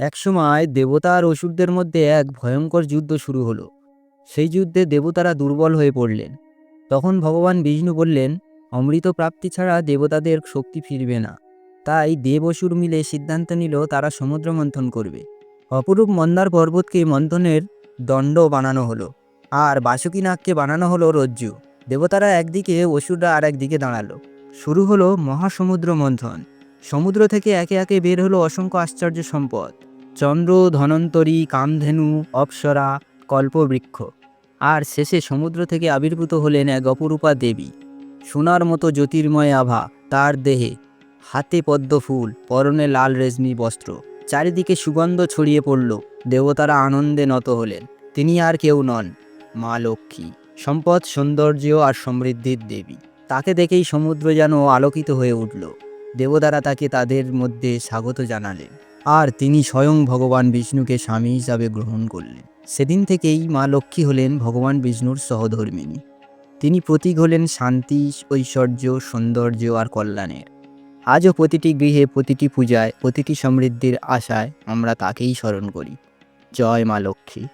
একসময় দেবতা আর অসুরদের মধ্যে এক ভয়ঙ্কর যুদ্ধ শুরু হলো। সেই যুদ্ধে দেবতারা দুর্বল হয়ে পড়লেন। তখন ভগবান বিষ্ণু বললেন, অমৃত প্রাপ্তি ছাড়া দেবতাদের শক্তি ফিরবে না। তাই দেব অসুর মিলে সিদ্ধান্ত নিল তারা সমুদ্র মন্থন করবে। অপরূপ মন্দার পর্বতকে মন্থনের দণ্ড বানানো হলো আর বাসুকী বাসুকীনাগকে বানানো হলো রজ্জু। দেবতারা একদিকে, অসুররা আর একদিকে দাঁড়াল। শুরু হলো মহাসমুদ্র মন্থন। সমুদ্র থেকে একে একে বের হলো অসংখ্য আশ্চর্য সম্পদ। চন্দ্র ধনন্তরী কামধেনু অপ্সরা কল্পবৃক্ষ। আর শেষে সমুদ্র থেকে আবির্ভূত হলেন এক অপরূপা দেবী। সোনার মতো জ্যোতির্ময় আভা তার দেহে। হাতে পদ্ম ফুল, পরনে লাল রেশমি বস্ত্র। চারিদিকে সুগন্ধ ছড়িয়ে পড়ল, দেবতারা আনন্দে নত হলেন। তিনি আর কেউ নন, মা লক্ষ্মী। সম্পদ, সৌন্দর্য আর সমৃদ্ধির দেবী। তাকে দেখেই সমুদ্র যেন আলোকিত হয়ে উঠল। দেবতারা তাকে তাদের মধ্যে স্বাগত জানালেন। আর তিনি স্বয়ং ভগবান বিষ্ণুকে স্বামী হিসাবে গ্রহণ করলেন। সেদিন থেকেই মা লক্ষ্মী হলেন ভগবান বিষ্ণুর সহধর্মিনী তিনি প্রতীক হলেন শান্তি, ঐশ্বর্য, সৌন্দর্য আর কল্যাণের। আজও প্রতিটি গৃহে, প্রতিটি পূজায়, প্রতিটি সমৃদ্ধির আশায় আমরা তাকেই স্মরণ করি। জয় মা লক্ষ্মী।